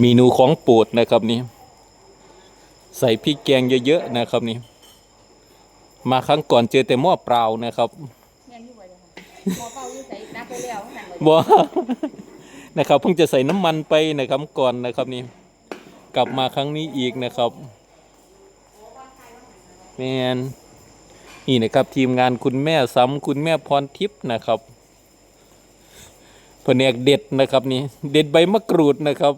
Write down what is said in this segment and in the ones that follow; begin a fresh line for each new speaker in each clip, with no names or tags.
เมนูของโปรดนะครับนี่ใส่พริกแกงเยอะๆนะครับนี่มาครั้งก่อนเจอแต่หม้อเปล่านะครับ
แม่นอยู่บ่เจ้าค่ะหมอเป่าอยู่ใส่นักไปแล้วนั่นเลย
บ่นะครับเพิ่งจะใส่น้ำมันไปนะครับก่อนนะครับนี่กลับมาครั้งนี้อีกนะครับแมนนี่นะครับทีมงานคุณแม่ซ้ำคุณแม่พรทิพย์นะครับแผนกเด็ดนะครับนี่เด็ดใบมะกรูดนะครับ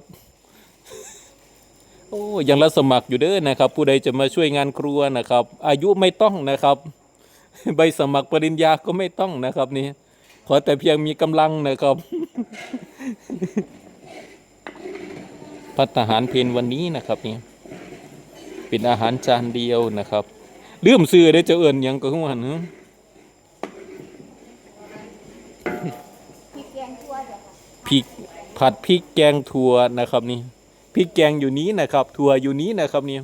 โอ้ยังรับสมัครอยู่เด้อนะครับ ผู้ใดจะมาช่วยงานครัวนะครับ อายุไม่ต้องนะครับ ใบสมัครปริญญาก็ไม่ต้องนะครับนี่ขอแต่เพียงมีกำลังนะครับพัฒหารเพนวันนี้นะครับนี่เป็นอาหารจานเดียวนะครับลืมซื้อได้อเจะเอิญยังก็หัวหนึ
พริกแกงทั่วเจ้าค่ะ
พริกผัดพริกแกงถั่วนะครับนี่ พริกแกงอยู่นี้นะครับถั่วอยู่นี้นะครับนี่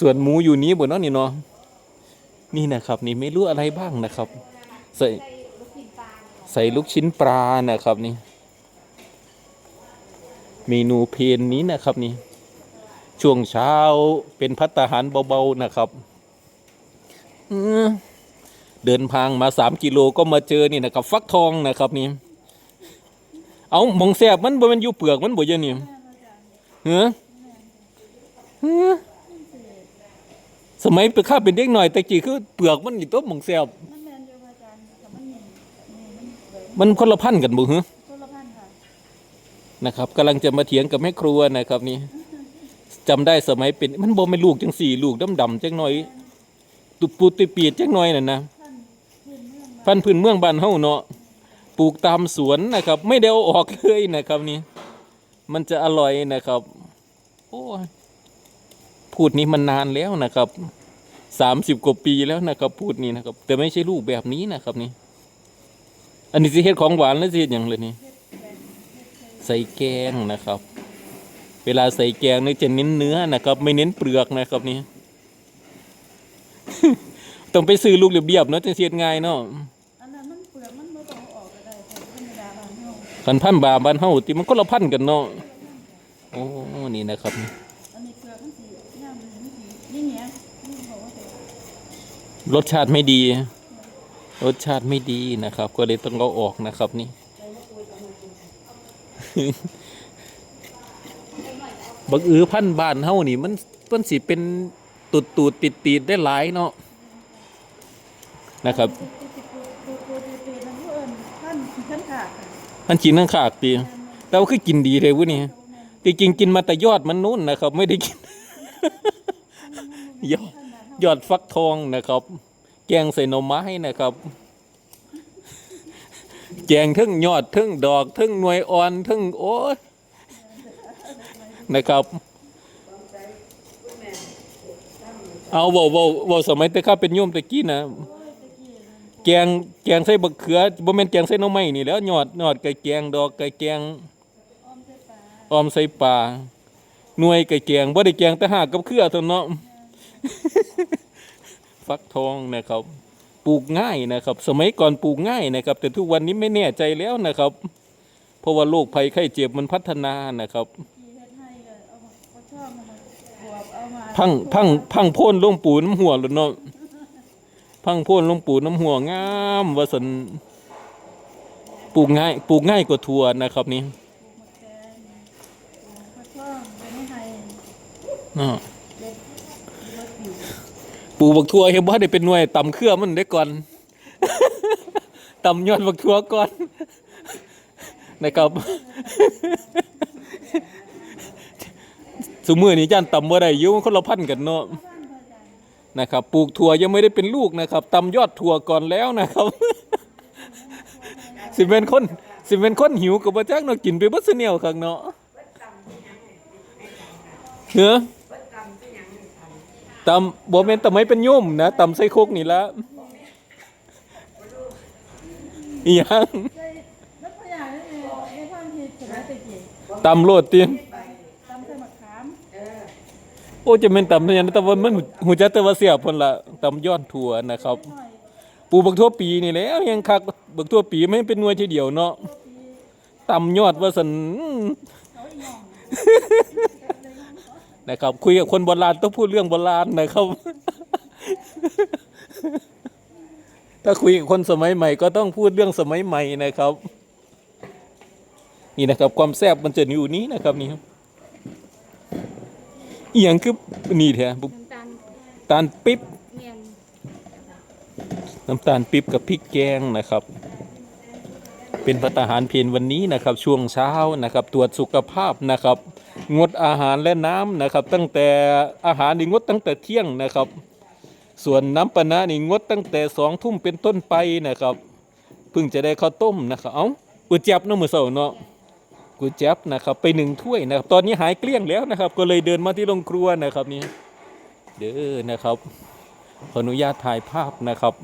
ส่วนหมูอยู่นี้บนนั้นนี่เนาะนี่นะครับนี่ไม่รู้อะไรบ้างนะครับ ใส่
ใส่ลูกชิ้นปลานะ
ครับนี่เมนูเพนนี้นะครับนี่ช่วงเช้าเป็นพัตหารเบาๆนะครับเออเดินทางมาสามกิโลก็มาเจอนี่นะครับ ฟักทองนะครับนี่ เอาหมองแสบมันบ่แมันอยู่เปลือกมันบ่เยอะนี่เฮ้อเฮ้อสมัยไปข้าเป็นเด็กหน่อยแต่กี้คือเปลือกมันอยู่ตัวหมองแสบ
มันแมนอยู่อาจารย์แต่มันนี่นี่มันเปิด
มันคนละพันธุ์กันบ่ฮะ
คนละพันค่ะ
นะครับกำลังจะมาเถียงกับแม่ครัวนะครับนี่จำได้สมัยเป็นมันบ่แม่นลูกจังสี่ลูกดำๆจังหน่อย ตุปูติปีดจังหน่อยน่ะนะพันธุ์พื้นเมืองบ้านเฮาเนาะ ปลูกตามสวนนะครับ ไม่ได้เอาออกเลยนะครับนี่มันจะอร่อยนะครับโอ้ยพูดนี้มันนานแล้วนะครับสามสิบกว่าปีแล้วนะครับ พูดนี้นะครับ แต่ไม่ใช่ลูกแบบนี้นะครับนี่อันนี้สิเฮ็ดของหวานแล้วสิเฮ็ดหยังเลยนี่ใส่แกงนะครับ เวลาใส่แกงนี่จะเน้นเนื้อนะครับ ไม่เน้นเปลือกนะครับนี่ต้องไปซื้อลูกเรียบๆเนาะจะเสียดง่ายเนาะ พันพันบาบ้านเฮาที่มันก็ละพันกันเนาะโอ้นี่นะครับรสชาติไม่ดี รสชาติไม่ดีนะครับ ก็เลยต้องเอาออกนะครับนี่บักอือพันบ้านเฮานี่มันมันสิเป็นตุดตูดติดตีดได้หลายเนาะนะครับ
มันเอิ้นท่านท่านขาดค่ะ
มันกินทั้งขากตีแต่ว่าคือกินดีเลยวุ้นี่จริงกินมาแต่ยอดมันนู้นนะครับ ไม่ได้กิน ยอดยอดฟักทองนะครับ แกงใส่หน่อไม้นะครับ แกงทั้งยอดทั้งดอกทั้งหน่วยอ่อนทั้งโอ้ยนะครับ เอาเว่าว่าสมัยแต่ข้าเป็นโยมตะกี้นะ กงแกงใส่บักเขือบ่แม่นแกงใส่หน่อไม้นี่แหล้วหยอดหยอดไก่แกงดอกไก่แกง
อ้อมใส่ปลา
ออมใส่ปลาหน่วยไก่แกงบ่ได้แกงแต่หากกับเครือเท่านั้นเนาะ ฟักทองนะครับ ปลูกง่ายนะครับ สมัยก่อนปลูกง่ายนะครับ แต่ทุกวันนี้ไม่แน่ใจแล้วนะครับ เพราะว่าโรคภัยไข้เจ็บมันพัฒนานะครับ
ที่เฮ็ดให้ก็เอามาเอาช่อมามาบวบเอามา
พังพังพังโพ่นลงปูน้ำหัวแล้วเนาะ พังโพ่นลงปูน้ำหัวงามว่าสันปลูกง่ายปลูกง่ายกว่าถั่วนะครับนี่
ปลูกมะแกงเอาช่อเป็นให้
เนาะ
เด็ดบ่ผิว
ปลูกบักทั่วเห็นว่าได้เป็นหน่วยต่ำเครือมันได้ก่อนต่ำยอดบักทั่วก่อนนะครับสมือนี้จานต่ำบ่ได้อยุ่มันคนละพันกันเนาะ
บ้า นะ
ครับปลูกถั่วยังไม่ได้เป็นลูกนะครับตำยอดถั่วก่อนแล้วนะครับ สิเป็นคนสิเป็นคนหิวกับบ่จักเนาะกินไปบ่ซเนียวข้างเนาะเฮ้อตำบ่แม่นตำไมเป็นโยมนะตำใส่โคกนี่ละอีหยัง
ใส่แล้วพ่อใหญ่เนี่ยในความคิดสมัยตะกี้
ตำโลดติ
ตำใส่มะขาม
โอ้จะเป็นตำเนี่ยแต่ว่ามันหูจักแต่ว่าเสียพนละตำยอดถั่วนะครับ ปูบักทั่วปีนี่แหล้วยังคักบักทั่วปีไม่เป็นหน่วยทีเดียวเนาะตำยอดว่าสันนะครับ คุยกับคนโบราณต้องพูดเรื่องโบราณนะครับ ถ้าคุยกับคนสมัยใหม่ก็ต้องพูดเรื่องสมัยใหม่นะครับ นี่นะครับ ความแซ่บมันจะอยู่นี้นะครับนี่ครับ เอียงคือนี่แท้บุ
น้ำตาล
ตาลปิ๊บ
เมียน
น้ำตาลปิ๊บกับพริกแกงนะครับ เป็นพัตตาหารเพลนวันนี้นะครับ ช่วงเช้านะครับ ตรวจสุขภาพนะครับ งดอาหารและน้ำนะครับ ตั้งแต่อาหารนี่งดตั้งแต่เที่ยงนะครับ ส่วนน้ำปะนะนี่งดตั้งแต่สองทุ่มเป็นต้นไปนะครับเพิ่งจะได้ข้าวต้มนะครับ เอ้าก๋วยจับเนาะมื้อเช้าเนาะ ก๋วยจับนะครับไปหนึ่งถ้วยนะครับ ตอนนี้หายเกลี้ยงแล้วนะครับ ก็เลยเดินมาที่โรงครัวนะครับนี่เด้อนะครับขออนุญาตถ่ายภาพนะครับ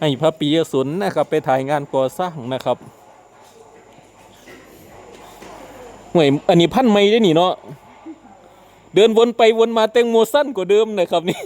ให้พระปิยสนนะครับ ไปถ่ายงานก่อสร้างนะครับห่วยอันนี้พันไม่ได้หนี่เนาะเดินวนไปวนมาแตงโมสั้นกว่าเดิมนะครับนี่